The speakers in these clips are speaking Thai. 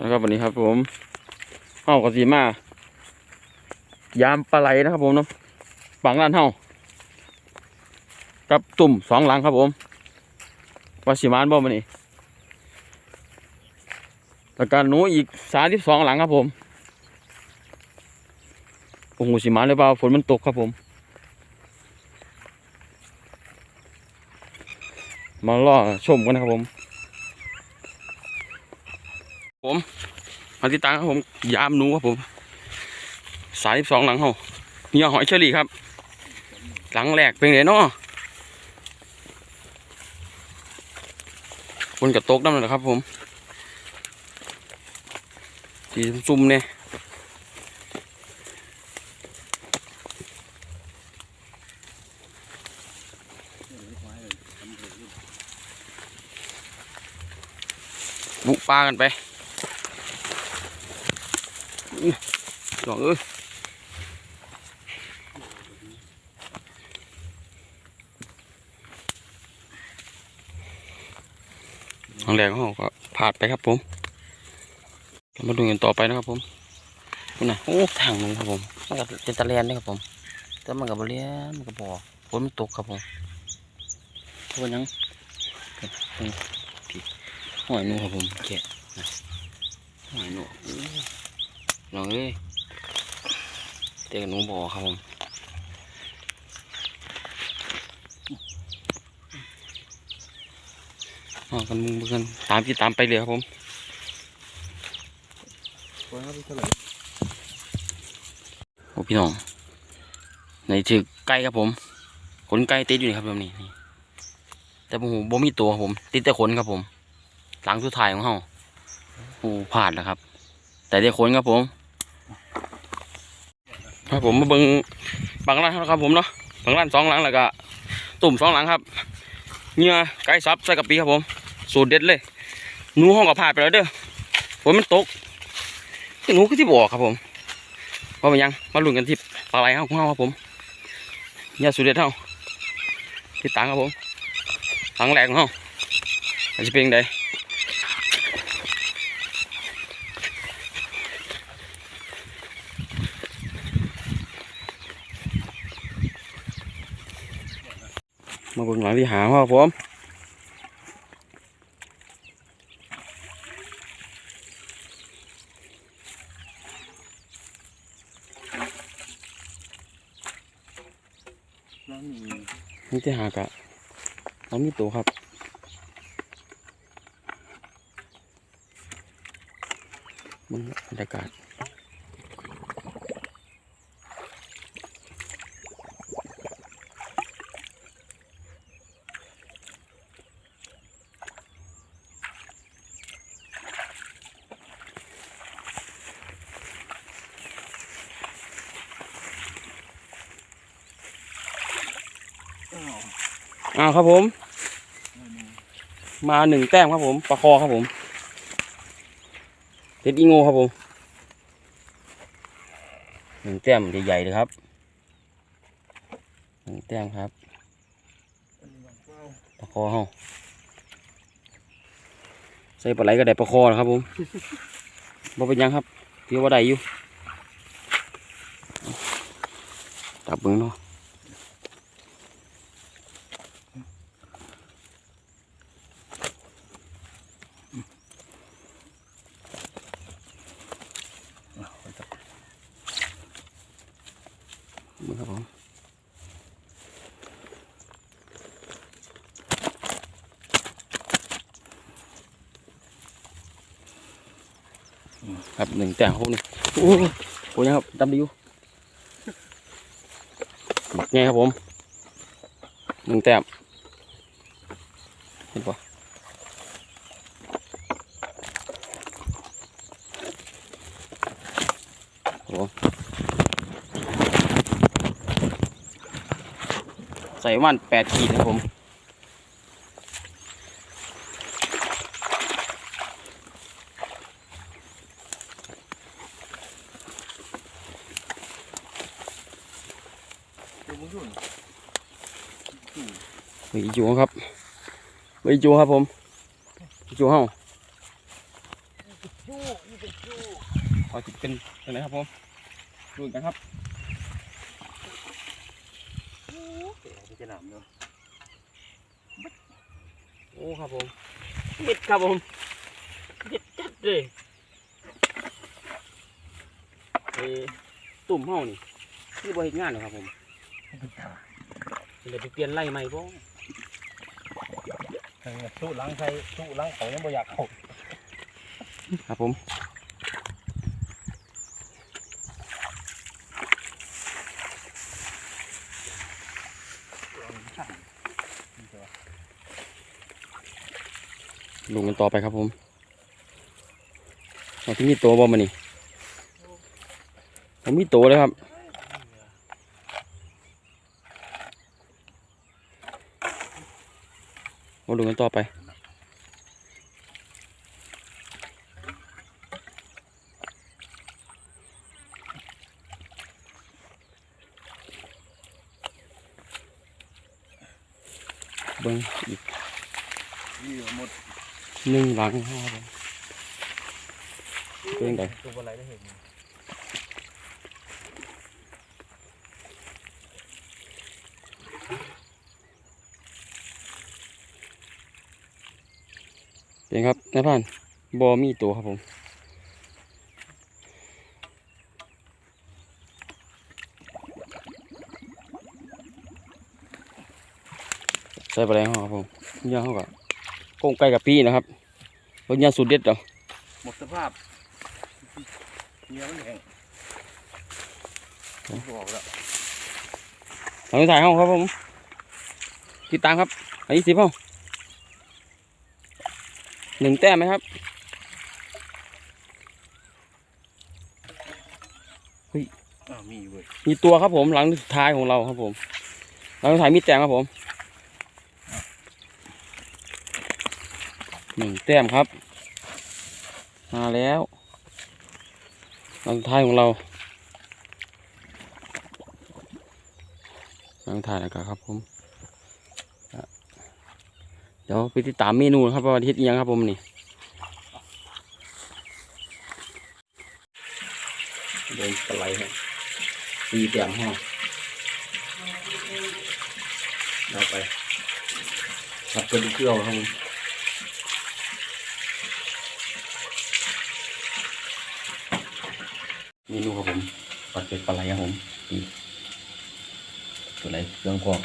นะครับวันนี้ครับผมเฮากับสีมายามปลาไหลนะครับผมเนาะฝังร้านเฮากับตุ่มสองหลังครับผมวาสิมานบ่มานี่แล้วก็หนูอีกสามสิบสองหลังครับผมโอ้โหสิมานหรือเปล่าฝนมันตกครับผม มาล่อชมกันนะครับผม ผมมาติดตามครับผม ยามนูครับผม สายสองหลังเขาเนี่ยหอยเชอรี่ครับ หลังแรกเป็นไงเนาะบนกระตกน้ำเลยนะครับผมสีซุ่มเนี่ยบุปลากันไปอื้อ ดอกเอ้ยครั้งแรกของเราก็ผ่านไปครับผมมาดูกันต่อไปนะครับผมนี่นะโอ้ทางนึงครับผมมันก็เป็นตะเลียนนี่ครับผม แต่มันกับบเลียนมันก็บอฝนมันตกครับผมเพราะว่าหยังเป็นพี่หอยนูครับผมแกะหอยนูอู้ลองเอ้ย เด็กบหนูบอครับผมอ๋อกันมึงเกันตามที่ตามไปเลยครับผมโอ้พี่น้องในถือไก่ครับผม ขนไก่ติดอยู่นี่ครับแบบนี้นี่แต่ผมบ่มีตัวครับผม ติดแต่ขนครับผม หลังสุดท้ายของเฮาโอ้พลาดแล้วครับ แต่ได้ขนครับผม ครับผมมาเบิ่งบางร้านครับผมเนาะบางร้านสองหลังแล้วก็ตุ่มสองหลังครับเนื้อไก่ซับใส่กะปิครับผมสูตรเด็ดเลยหนูห้องก็พลาไปแล้วเด้อฝนมันตกหนูก็ที่บอกครับผมว่าเป็นยังมาลุ้นกันที่ปลาไหลของเราครับผมยาสูตรเด็ดเท่าที่ต่างครับผมฝังแรกของเราอาจจะเป็นยังไง มาเบิ่งหลังที่หาครับผมนี่ที่หากะเรามีตัวครับมันบรรยากาศ อ้าครับผม มาหนึ่งแต้มครับผมปลาคอครับผมเพชรอีโง่ครับผมหนึ่งแต้มใหญ่ๆเลยครับหนึ่งแต้มครับปลาคอเฮาใส่ปลาไหลก็ได้ปลาคอครับผมบ่เป็นยังครับถือว่าได้อยู่จับเบิ้งเนาะ ครับหนึ่งแต้มครับผมนี่โอ้โหโอ้ยครับดำดีอยู่บักไงครับผมหนึ่งแต้มเห็นปะครับผมใส่ประมันแปดขีดครับผม มีจูครับมีจูครับผมมีจูเฮานี่เป็นจู้เอาจิเป็นยังไงครับผมดูกันครับเดี๋ยวมันจะหนำเนาะโอ้ครับผมเห็ดครับผมเห็ดจัดเลยเออตุ่มเฮานี่คือบ่เฮ็ดงานเลยครับผม เดี๋ยวไปเปลี่ยนไล่ใหม่บ่สู้ล้างใครสู้ล้างเขายังบ่อยากเขาครับผมลงกันต่อไปครับผมเอาที่มีตัวบ่มานี่ผมมีตัวเลยครับ มาดูกันต่อไปเบิ้งอีกนี่หนึ่งหลังครับเป็นไงตัวอะไรได้เห็น นครับนายพันบอมีตัวครับผมใส่ปลาแดงครับผมย่างเขากับกงไก่กับปีนะครับรสย่างสูตรเด็ดเหรอหมดสภาพเนื้อมันแห้งบอกแล้วหลังถ่ายห้องครับผมติดตามครับ อันนี้สิบห้อง หนึ่งแต้มไหมครับอ้าวมีอยู่เว้ยมีตัวครับผมหลังสุดท้ายของเราครับผม หลังสุดท้ายมีแต้มครับผมหนึ่งแต้มครับ มาแล้วหลังสุดท้ายของเราหลังสุดท้ายนะครับครับผมอะ เดี๋ยวไปติดตามเมนูครับว่าวันที่เฮ็ดยังครับผมนี่เดินสไลด์ครับตีเตียงห้องเราไปขับเป็นเครื่องครับผมเมนูครับผมปัดเป็ดปลาไหลครับผมตัวไหนเครื่องพอก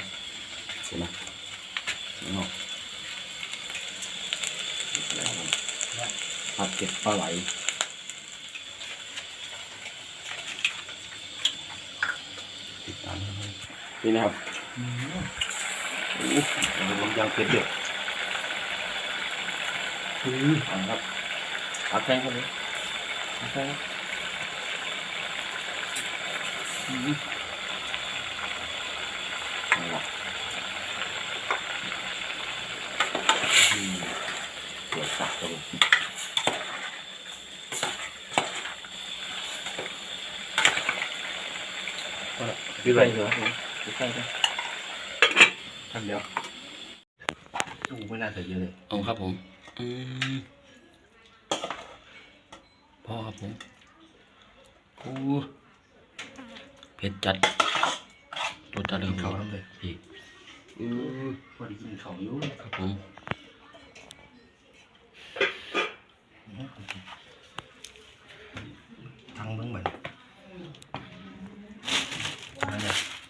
เห็นไหมข้างนอก ผัดเป็ดปลาไหลติดตามนี่นะครับโอ้โหผมยังเป็ดเดือดอืมเอาละครับผัดแข้งครับผมผัดแข้งอืมเอาละอืมเดือดสักครับผมเอาละปิ ดไฟเหรอครับผมปิดไฟเลยทำเดียวจูไม่น่าจะเยอะเลยเอาครับผมอืมพ่อครับผมโอ้เผ็ดจัดรสจัดเลยเขาครับผมทำเลยอีกอือพอดีกินเขาอยู่ครับผม